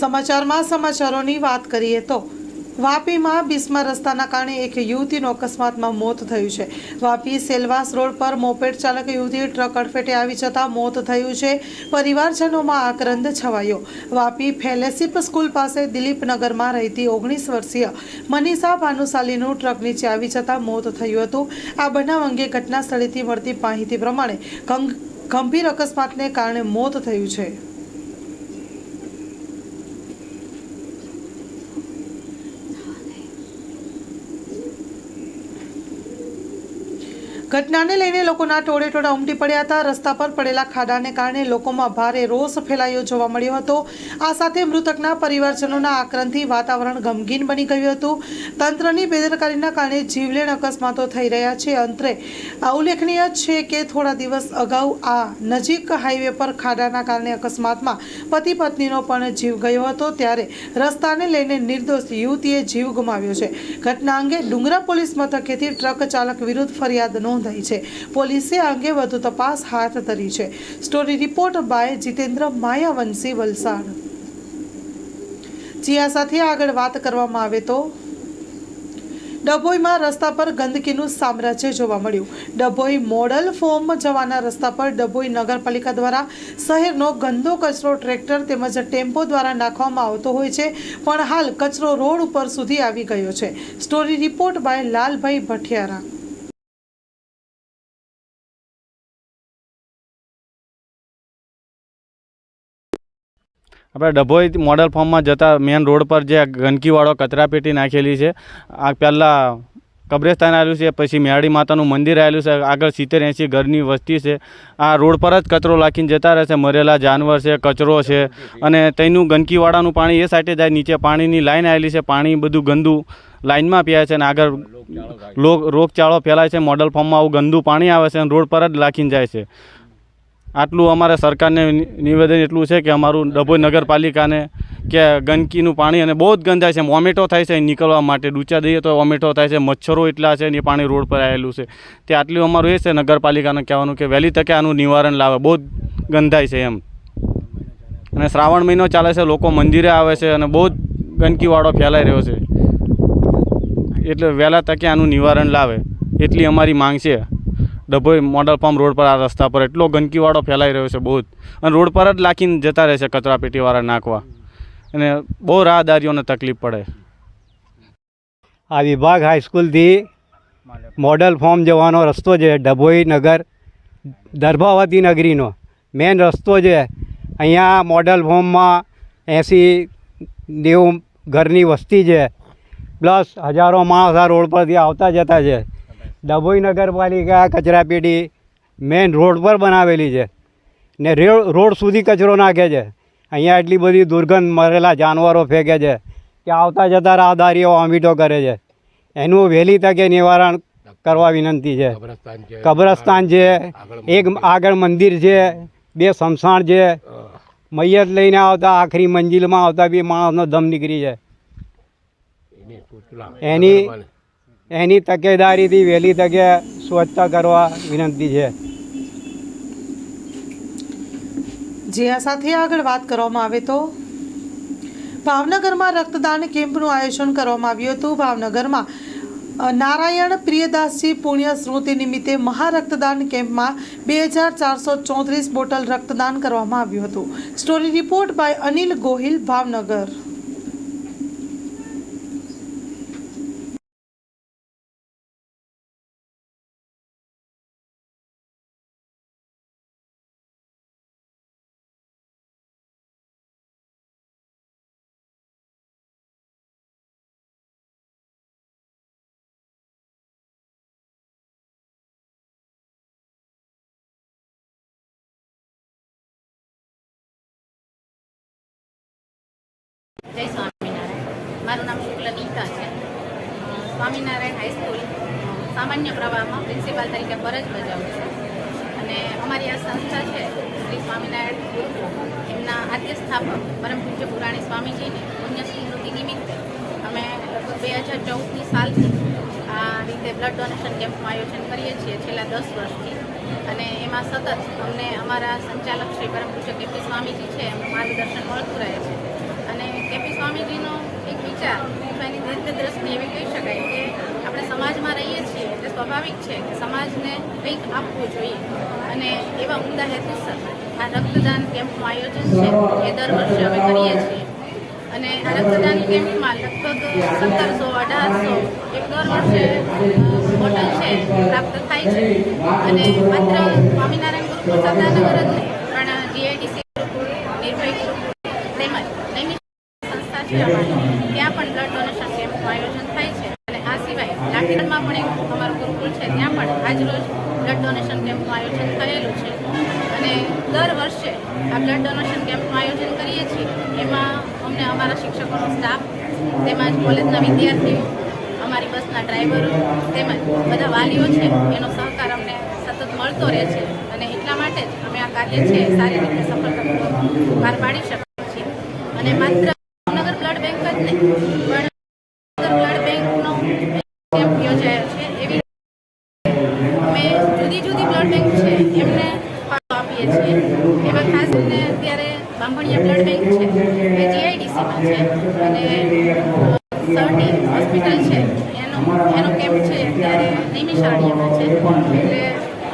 સમાચારમાં સમાચારોની વાત કરીએ તો વાપીમાં બિસ્મા રસ્તાના કારણે એક યુવતીનું અકસ્માતમાં મોત થયું છે. વાપી સેલવાસ રોડ પર મોપેડ ચાલક યુવતી ટ્રક અડફેટે આવી જતાં મોત થયું છે. પરિવારજનોમાં આક્રંદ છવાયો. વાપી ફેલેસિપ સ્કૂલ પાસે દિલીપનગરમાં રહેતી ઓગણીસ વર્ષીય મનીષા ભાનુશાલીનું ટ્રક નીચે આવી જતાં મોત થયું હતું. આ બનાવ અંગે ઘટના સ્થળેથી મળતી માહિતી પ્રમાણે ગંભીર અકસ્માતને કારણે મોત થયું છે. ઘટનાને લઈને લોકોના ટોળે ટોળા ઉમટી પડ્યા હતા. રસ્તા પર પડેલા ખાડાને કારણે લોકોમાં ભારે રોષ ફેલાયો જોવા મળ્યો હતો. આ સાથે મૃતકના પરિવારજનોના આક્રંદથી વાતાવરણ ગમગીન બની ગયું હતું. તંત્રની બેદરકારીના કારણે જીવલેણ અકસ્માતો થઈ રહ્યા છે. અંતરે ઉલ્લેખનીય છે કે થોડા દિવસ અગાઉ આ નજીક હાઈવે પર ખાડાના કારણે અકસ્માતમાં પતિ પત્નીનો પણ જીવ ગયો હતો. ત્યારે રસ્તાને લઈને નિર્દોષ યુવતીએ જીવ ગુમાવ્યો છે. ઘટના અંગે ડુંગરા પોલીસ મથકેથી ટ્રક ચાલક વિરુદ્ધ ફરિયાદ નોંધાઈ છે. પોલીસે આ અંગે વધુ તપાસ હાથ ધરી છે. Story report by Jitendra Mayavanshi Valsad. Jiya સાથે આગળ વાત કરવામાં આવે તો? ડભોઈમાં રસ્તા પર ગંદકીનું સામ્રાજ્ય જોવા મળ્યું. ડભોઈ મોડલ ફોર્મ જવાના રસ્તા પર ડભોઈ નગરપાલિકા દ્વારા શહેરનો ગંદો કચરો ટ્રેક્ટર તેમજ ટેમ્પો દ્વારા નાખવામાં આવતો હોય છે, પણ હાલ કચરો રોડ ઉપર સુધી આવી ગયો છે. Story report by Lalbhai Bhathiyara. આપણે ડભોઈ મોડલ ફોર્મમાં જતા મેન રોડ પર જે ગંદકીવાળો કચરાપેટી નાખેલી છે આ પહેલાં કબ્રેસ્તાન આવેલું છે પછી મેરડી માતાનું મંદિર આવેલું છે આગળ સિત્તેર એંસી ઘરની વસ્તી છે. આ રોડ પર જ કચરો લાખીને જતા રહે છે મરેલા જાનવર છે કચરો છે અને તેનું ગંદકીવાળાનું પાણી એ સાઈડે જાય નીચે પાણીની લાઈન આવેલી છે પાણી બધું ગંદુ લાઇનમાં પીએ છે અને આગળ લોક રોગચાળો ફેલાય છે મોડલ ફોર્મમાં આવું ગંદુ પાણી આવે છે અને રોડ પર જ લાખીને જાય છે. આટલું અમારે સરકારને નિવેદન એટલું છે કે અમારું ડભોઈ નગરપાલિકાને કે ગંદકીનું પાણી અને બહુ જ ગંધાય છે, વોમેટો થાય છે નીકળવા માટે. ડૂચા દઈએ તો વોમેટો થાય છે, મચ્છરો એટલા છે ને પાણી રોડ પર આવેલું છે. તે આટલું અમારું એ છે નગરપાલિકાને કહેવાનું કે વહેલી તકે આનું નિવારણ લાવે. બહુ જ ગંધાય છે એમ. અને શ્રાવણ મહિનો ચાલે છે, લોકો મંદિરે આવે છે અને બહુ જ ગંદકીવાળો ફેલાઈ રહ્યો છે. એટલે વહેલા તકે આનું નિવારણ લાવે. એટલી અમારી માંગ છે. ડભોઈ મોડલ પામ રોડ પર આ રસ્તા પર એટલો ગંદકીવાળો ફેલાઈ રહ્યો છે બહુ જ અને રોડ પર જ લાખીને જતા રહે છે કચરાપેટીવાળા નાખવા. અને બહુ રાહદારીઓને તકલીફ પડે. આ વિભાગ હાઈસ્કૂલથી મોડલ ફોર્મ જવાનો રસ્તો છે ડભોઈ નગર, દર્ભાવતી નગરીનો. મેન રસ્તો છે અહીંયા મોડલ ફોર્મમાં એંસી નેવું ઘરની વસ્તી છે. પ્લસ હજારો માણસ આ રોડ પરથી આવતા જતા છે. ડભોઈ નગરપાલિકા કચરાપેટી મેન રોડ પર બનાવેલી છે ને રે- રોડ સુધી કચરો નાખે છે. અહીંયા એટલી બધી દુર્ગંધ મરેલા જાનવરો ફેંકે છે કે આવતા જતા રાહદારીઓ વોમિટો કરે છે. એનું વહેલી તકે નિવારણ કરવા વિનંતી છે. કબ્રસ્તાન છે. એક આગળ મંદિર છે બે શમશાન છે. મૈયત લઈને આવતા આખરી મંજિલમાં આવતા બી માણસનો દમ નીકળી જાય. એની એની તકેદારીથી વહેલી તકે સ્વચ્છતા કરવા વિનંતી છે. જે, આ સાથે આગળ વાત કરવામાં આવે તો ભાવનગરમાં રક્તદાન કેમ્પનું આયોજન કરવામાં આવ્યું હતું. ભાવનગરમાં નારાયણ પ્રિયદાસજી પુણ્ય સ્મૃતિ નિમિત્તે મહારક્તદાન કેમ્પમાં બે હજાર ચારસો ચોત્રીસ બોટલ રક્તદાન કરવામાં આવ્યું હતું. Story report by Anil Gohil, Bhavnagar. જય સ્વામિનારાયણ. મારું નામ શુક્લ નીતા છે. સ્વામિનારાયણ હાઈસ્કૂલ સામાન્ય પ્રવાહમાં પ્રિન્સિપાલ તરીકે ફરજ બજાવું છું. અને અમારી આ સંસ્થા છે, શ્રી સ્વામિનારાયણ ગુરુકુળ. એમના આદ્ય સ્થાપક પરમ પૂજ્ય પુરાણી સ્વામીજીની પુણ્ય સ્મૃતિ નિમિત્તે અમે લગભગ બે હજાર ચૌદની સાલથી આ રીતે બ્લડ ડોનેશન કેમ્પનું આયોજન કરીએ છીએ છેલ્લા દસ વર્ષથી. અને એમાં સતત અમને અમારા સંચાલક શ્રી પરમ પૂજ્ય કેપી સ્વામીજી છે, એમનું માર્ગદર્શન મળતું રહે છે. સ્વામીજીનો એક વિચાર અથવા એની દીર્ઘ દ્રષ્ટિ એવી કહી શકાય કે આપણે સમાજમાં રહીએ છીએ, એટલે સ્વાભાવિક છે કે સમાજને કંઈક આપવું જોઈએ. અને એવા ઉમદા હેતુસર આ રક્તદાન કેમ્પનું આયોજન છે એ દર વર્ષે અમે કરીએ છીએ. અને રક્તદાન કેમ્પમાં લગભગ સત્તરસો, અઢારસો એક દર વર્ષે બોટલ છે પ્રાપ્ત થાય છે. અને માત્ર સ્વામિનારાયણ ગુરુકુળ સરદારનગર જ નહીં પણ જીઆઈડીસી ગુરુકુળ નિર્ભય ગુરુકુળ તેમજ નૈમિષ સંસ્થા છે અમારી ત્યાં પણ બ્લડ ડોનેશન કેમ્પનું આયોજન થાય છે. અને આ સિવાય લાઠીગઢમાં પણ એક અમારું ગુરુકુળ છે. ત્યાં પણ આજરોજ બ્લડ ડોનેશન કેમ્પનું આયોજન થયેલું છે. અને દર વર્ષે આ બ્લડ ડોનેશન કેમ્પનું આયોજન કરીએ છીએ. એમાં અમને અમારા શિક્ષકોનો સ્ટાફ તેમજ કોલેજના વિદ્યાર્થીઓ, અમારી બસના ડ્રાઈવરો, તેમજ બધા વાલીઓ છે. એનો સહકાર અમને સતત મળતો રહે છે. અને એટલા માટે જ અમે આ કાર્ય છે સારી રીતે સફળતાપૂર્વક પાર પાડી શકીએ છીએ. અને માત્ર ભાવનગર બ્લડ બેંક જ નહીં પણ ભાવનગર બ્લડ બેંકનો કેમ્પ યોજાયો છે એવી અમે જુદી જુદી બ્લડ બેંક છે એમને ફાળો આપીએ છીએ એમાં ખાસ કરીને અત્યારે બાંભણિયા બ્લડ બેંક છે એ જીઆઈડીસીમાં છે અને સર્ટી હોસ્પિટલ છે એનો એનો કેમ્પ છે અત્યારે નૈમિષારણ્યમાં છે. એટલે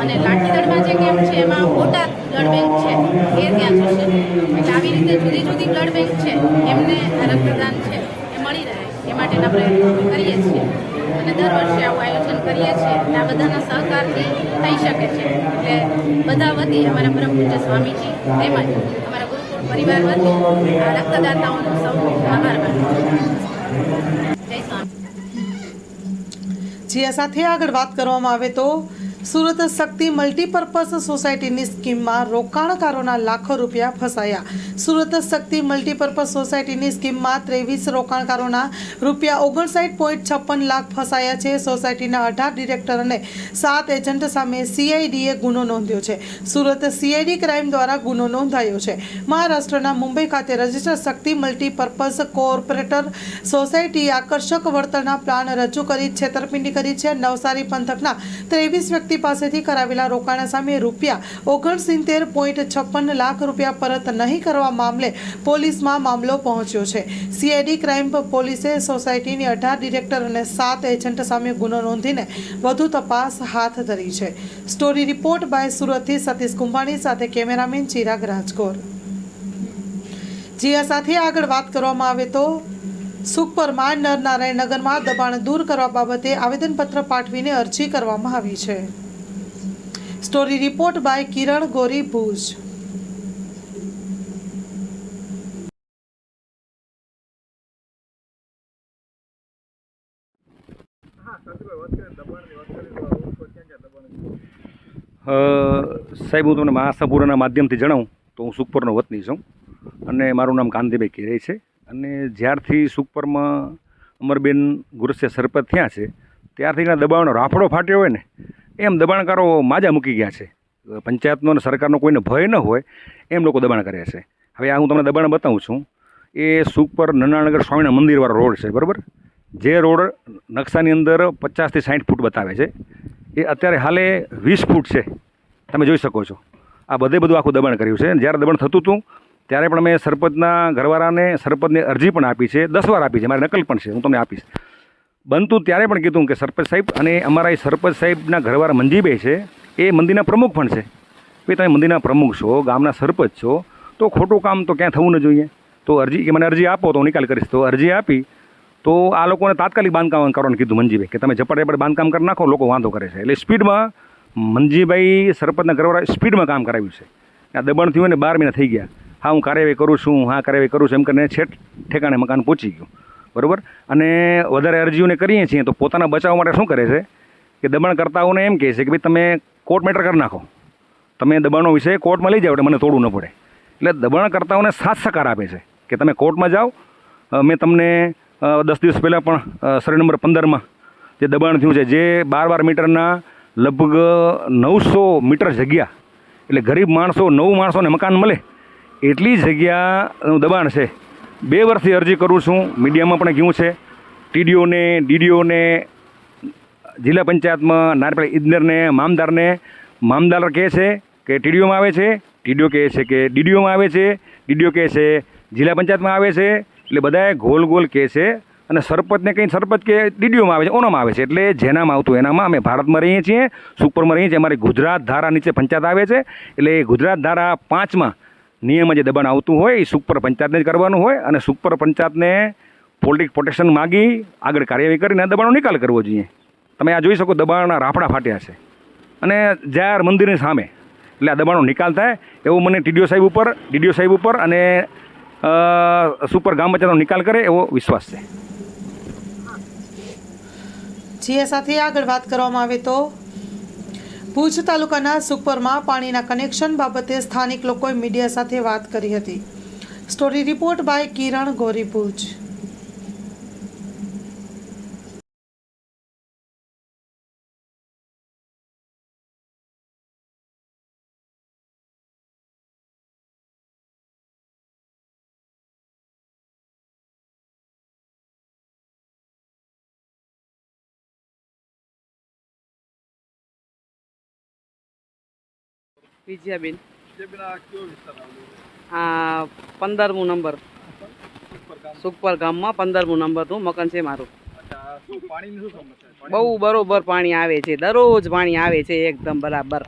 અને લાઠીગઢમાં જે કેમ્પ છે, એમાં મોટા બ્લડ બેંક છે, એ ત્યાં જશે. એટલે આવી રીતે જુદી જુદી બ્લડ બેંક છે, એમને રક્તદાન છે, એ મળી રહે. એ માટેના પ્રયત્નો કરીએ છીએ. અને દર વર્ષે આવું આયોજન કરીએ છીએ અને આ બધાના સહકારથી થઈ શકે છે. એટલે બધા વતી અમારા પરમ પૂજ્ય સ્વામીજી, તેમજ અમારા ગુરુકુળ પરિવાર વતી આ રક્તદાતાઓનો સૌ આભાર માનું. જે સાથે આગળ વાત કરવામાં આવે તો સુરત શક્તિ મલ્ટીપર્પઝ સોસાયટીની સ્કીમમાં રોકાણકારોના લાખો રૂપિયા ફસાયા. સુરત શક્તિ મલ્ટીપર્પઝ સોસાયટીની સ્કીમમાં ત્રેવીસ રોકાણકારોના રૂપિયા ઓગણસાઠ પોઈન્ટ છપ્પન લાખ ફસાયા છે. સોસાયટીના અઢાર ડિરેક્ટર અને સાત એજન્ટ સામે સીઆઈડીએ ગુનો નોંધ્યો છે. સુરત સીઆઈડી ક્રાઇમ દ્વારા ગુનો નોંધાયો છે. મહારાષ્ટ્રના મુંબઈ ખાતે રજિસ્ટર શક્તિ મલ્ટીપર્પઝ કોર્પોરેટર સોસાયટીએ આકર્ષક વળતરના પ્લાન રજૂ કરી છેતરપિંડી કરી છે. નવસારી પંથકના ત્રેવીસ વ્યક્તિ પાસેથી કરાવેલા રોકાણ સામે રૂપિયા ઓગણસિત્તેર પોઈન્ટ છપ્પન લાખ રૂપિયા પરત નહીં કરવા મામલે પોલીસમાં મામલો પહોંચ્યો છે. સીઆઈડી ક્રાઇમ પોલીસે સોસાયટીની અઢાર ડિરેક્ટર અને સાત એજન્ટ સામે ગુનો નોંધીને વધુ તપાસ હાથ ધરી છે. સ્ટોરી રિપોર્ટ બાય સુરતથી સતીશ કુંભાણી સાથે કેમેરામેન ચિરાગ રાજકોર જીયા સાથે આગળ વાત કરવામાં આવે તો સુખપરમાં નરનારાયણ નગરમાં દબાણ દૂર કરવા બાબતે આવેદનપત્ર પાઠવીને અરજી કરવામાં આવી છે. સ્ટોરી રિપોર્ટ બાય કિરણ ગોરી ભુજ સાહેબ, હું તમને મહાસાપુરના માધ્યમથી જણાવું, તો હું સુખપરનો વતની છું અને મારું નામ કાંતિભાઈ કેરે છે. અને જ્યારથી સુખપરમાં અમરબેન ગુરસે સરપત થયા છે, ત્યારથી એના દબાણનો રાફડો ફાટ્યો હોય ને એમ દબાણકારો માજા મૂકી ગયા છે. પંચાયતનો અને સરકારનો કોઈને ભય ન હોય એમ લોકો દબાણ કરે છે. હવે આ હું તમને દબાણ બતાવું છું. એ સુપર નનાનગર સ્વામિનારાયણ મંદિરવાળો રોડ છે, બરાબર? જે રોડ નકશાની અંદર પચાસથી સાઠ ફૂટ બતાવે છે. એ અત્યારે હાલે વીસ ફૂટ છે. તમે જોઈ શકો છો. આ બધે બધું આખું દબાણ કર્યું છે. જ્યારે દબાણ થતું હતું, ત્યારે પણ મેં સરપંચના ઘરવાળાને સરપંચને અરજી પણ આપી છે. દસ વાર આપી છે. મારી નકલ પણ છે. હું તમને આપીશ. બનતું ત્યારે પણ કીધું કે સરપંચ સાહેબ, અને અમારા એ સરપંચ સાહેબના ઘરવાળા મંજીભાઈ છે, એ મંદિરના પ્રમુખ પણ છે. ભાઈ તમે મંદિરના પ્રમુખ છો, ગામના સરપંચ છો, તો ખોટું કામ તો ક્યાં થવું ન જોઈએ? તો અરજી કે મને અરજી આપો, તો હું નિકાલ કરીશ. તો અરજી આપી, તો આ લોકોને તાત્કાલિક બાંધકામ કરવાનું કીધું મંજીભાઈ કે તમે ઝપાટ ઝપાટ બાંધકામ કરી નાખો, લોકો વાંધો કરે છે. એટલે સ્પીડમાં મંજીભાઈ સરપંચના ઘરવાળા સ્પીડમાં કામ કરાવ્યું છે. આ દબાણ થયું ને બાર મહિના થઈ ગયા. હા, હું કાર્યવાહી કરું છું હા કાર્યવાહી કરું છું, એમ કરીને છેટ ઠેકાણે મકાન પહોંચી ગયું. બરાબર? અને વધારે અરજીઓને કરીએ છીએ તો પોતાના બચાવ માટે શું કરે છે? કે દબાણકર્તાઓને એમ કહે છે કે ભાઈ તમે કોર્ટ મેટર કરી નાખો. તમે દબાણનો વિષય કોર્ટમાં લઈ જાઓ એટલે મને તોડવું ન પડે. એટલે દબાણકર્તાઓને સાથ સહકાર આપે છે કે તમે કોર્ટમાં જાઓ. મેં તમને દસ દિવસ પહેલાં પણ સરી નંબર પંદરમાં જે દબાણ થયું છે, જે બાર બાર મીટરના લગભગ નવસો મીટર જગ્યા, એટલે ગરીબ માણસો, નવ માણસોને મકાન મળે, એટલી જગ્યાનું દબાણ છે બે વર્ષથી અરજી કરું છું. મીડિયામાં પણ કહ્યું છે. ટીડીઓને, ડીડીઓને, જિલ્લા પંચાયતમાં નારપેલા ઇજનેરને મામદારને, મામદાર કહે છે કે ટીડીઓમાં આવે છે. ટીડીઓ કહે છે કે ડીડીઓમાં આવે છે. ડીડીઓ કહે છે જિલ્લા પંચાયતમાં આવે છે. એટલે બધાએ ગોલ ગોલ કહે છે અને સરપંચને કંઈ સરપંચ કે ડીડીઓમાં આવે છે, ઓનામાં આવે છે. એટલે જેનામાં આવતું એનામાં અમે ભારતમાં રહીએ છીએ, સુપરમાં રહીએ છીએ. અમારી ગુજરાત ધારા નીચે પંચાયત આવે છે. એટલે ગુજરાત ધારા પાંચમાં નિયમમાં જે દબાણ આવતું હોય, એ સુપર પંચાયતને જ કરવાનું હોય અને સુપર પંચાયતને પોલિટિક પ્રોટેક્શન માગી આગળ કાર્યવાહી કરીને દબાણો નિકાલ કરવો જોઈએ. તમે આ જોઈ શકો દબાણના રાફડા ફાટ્યા છે. અને જાહેર મંદિરની સામે. એટલે આ દબાણનો નિકાલ થાય એવું મને ટીડીઓ સાહેબ ઉપર, ડીડીઓ સાહેબ ઉપર અને સુપર ગામ પંચાયતનો નિકાલ કરે એવો વિશ્વાસ છે. જે સાથે આગળ વાત કરવામાં આવે તો? ભુજ તાલુકાના સુખપરમાં પાણીના કનેક્શન બાબતે સ્થાનિક લોકોએ મીડિયા સાથે વાત કરી હતી. સ્ટોરી રિપોર્ટ બાય કિરણ ગોરી ભુજ. વિજયાબેન. આ પંદરમું નંબર. સુખપર ગામમાં પંદરમું નંબરનું મકાન છે મારું. બહુ બરોબર પાણી આવે છે દરરોજ પાણી આવે છે એકદમ બરાબર.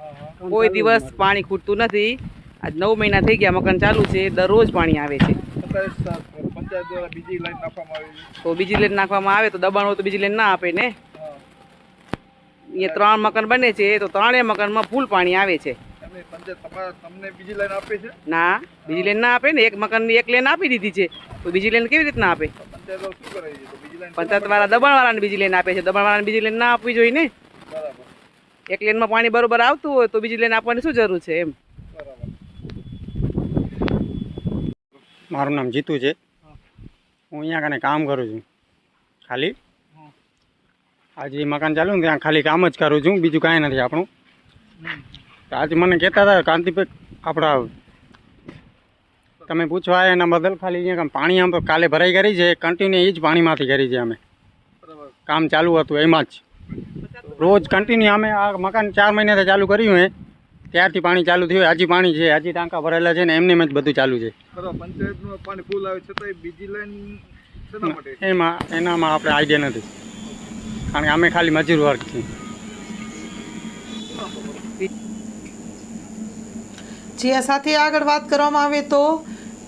કોઈ દિવસ પાણી ખૂટતું નથી. આજ નવ મહિના થઈ ગયા મકાન ચાલુ છે દરરોજ પાણી આવે છે. તો બીજી લેન નાખવામાં આવે તો દબાણ હોય તો બીજી લેન ના આપે ને? અહીંયા ત્રણ મકાન બને છે તો ત્રણેય મકાનમાં ફૂલ પાણી આવે છે. ના બીજી લેન ના આપે ને. એક મકાનની એક લેન આપી દીધી છે. તો બીજી લેન કેવી રીતના આપે? પંચાયત વાળા દબાણ વાળાને બીજી લેન આપે છે. દબાણ વાળાને બીજી લેન ના આપવી જોઈએ ને. એક લેનમાં પાણી બરોબર આવતું હોય તો બીજી લેન આપવાની શું જરૂર છે એમ? મારું નામ જીતુ છે. હું અહીંયા કને કામ કરું છું. ખાલી? આજે મકાન ચાલુ ને ત્યાં ખાલી કામ જ કરું છું. બીજું કાંઈ નથી આપણું. આજે મને કહેતા હતા કાંતિભાઈ આપણા તમે પૂછવા આવ્યા એના બદલ ખાલી અહીંયા પાણી આમ તો કાલે ભરાઈ કરી છે કન્ટિન્યુ એ જ પાણીમાંથી કરી છે અમે. કામ ચાલુ હતું એમાં જ. રોજ કન્ટિન્યુ અમે આ મકાન ચાર મહિનાથી ચાલુ કર્યું હે. ત્યારથી પાણી ચાલુ થયું હજી પાણી છે હજી ટાંકા ભરેલા છે ને એમને જ બધું ચાલુ છે. પંચાયતનું પાણી ફૂલ આવે છતાંય બીજી લાઈન એમાં એનામાં આપણે આઈડિયા નથી. કારણ કે અમે ખાલી મજૂર વર્ગ છીએ. જે સાથે આગળ વાત કરવામાં આવે તો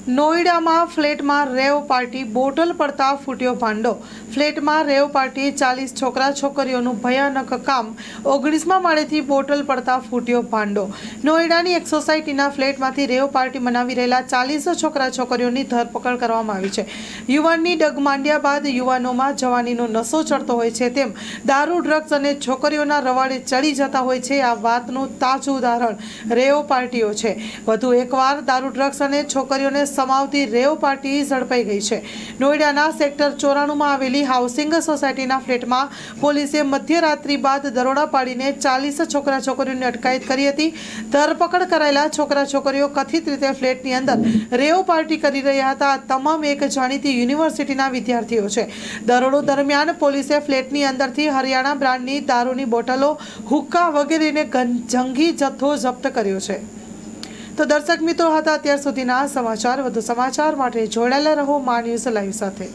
નોઈડામાં ફ્લેટમાં રેવ પાર્ટી બોટલ પડતા ફૂટ્યો ભાંડો. ફ્લેટમાં રેવ પાર્ટી ચાલીસ છોકરા છોકરીઓનું ભયાનક કામ ઓગણીસમાં માળેથી બોટલ પડતા ફૂટ્યો ભાંડો. નોઈડાની એક સોસાયટીના ફ્લેટમાંથી રેવ પાર્ટી મનાવી રહેલા ચાલીસ છોકરા છોકરીઓની ધરપકડ કરવામાં આવી છે. યુવાનની ડગ માંડ્યા બાદ યુવાનોમાં જવાનીનો નશો ચડતો હોય છે તેમ દારૂ, ડ્રગ્સ અને છોકરીઓના રવાડે ચડી જતા હોય છે આ વાતનું તાજું ઉદાહરણ રેવ પાર્ટીઓ છે. વધુ એકવાર દારૂ, ડ્રગ્સ અને છોકરીઓને સમાવતી રેવ પાર્ટી ઝડપાઈ ગઈ છે. નોઈડાના સેક્ટર ચોરાણુંમાં આવેલી હાઉસિંગ સોસાયટીના ફ્લેટમાં પોલીસે મધ્યરાત્રિ બાદ દરોડા પાડીને ચાલીસ છોકરા છોકરીઓની અટકાયત કરી હતી. ધરપકડ કરાયેલા છોકરા છોકરીઓ કથિત રીતે ફ્લેટની અંદર રેવ પાર્ટી કરી રહ્યા હતા. તમામ એક જાણીતી યુનિવર્સિટીના વિદ્યાર્થીઓ છે. દરોડો દરમિયાન પોલીસે ફ્લેટની અંદરથી હરિયાણા બ્રાન્ડની દારૂની બોટલો, હુક્કા વગેરેને જંગી જથ્થો જપ્ત કર્યો છે. તો દર્શક મિત્રો હતા અત્યાર સુધીના સમાચાર. વધુ સમાચાર માટે જોડાયેલા રહો મા ન્યૂઝ લાઈવ સાથે.